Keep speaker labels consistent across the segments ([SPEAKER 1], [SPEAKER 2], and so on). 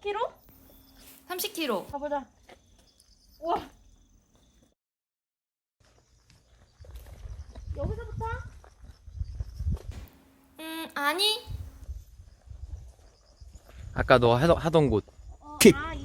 [SPEAKER 1] 킬로?
[SPEAKER 2] 30kg.
[SPEAKER 1] 가보자. 우와. 여기서부터?
[SPEAKER 2] 음, 아니.
[SPEAKER 3] 아까 너 하던, 하던 곳.
[SPEAKER 1] 어,
[SPEAKER 3] 킥.
[SPEAKER 1] 아, 이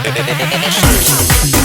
[SPEAKER 4] よしよしよし。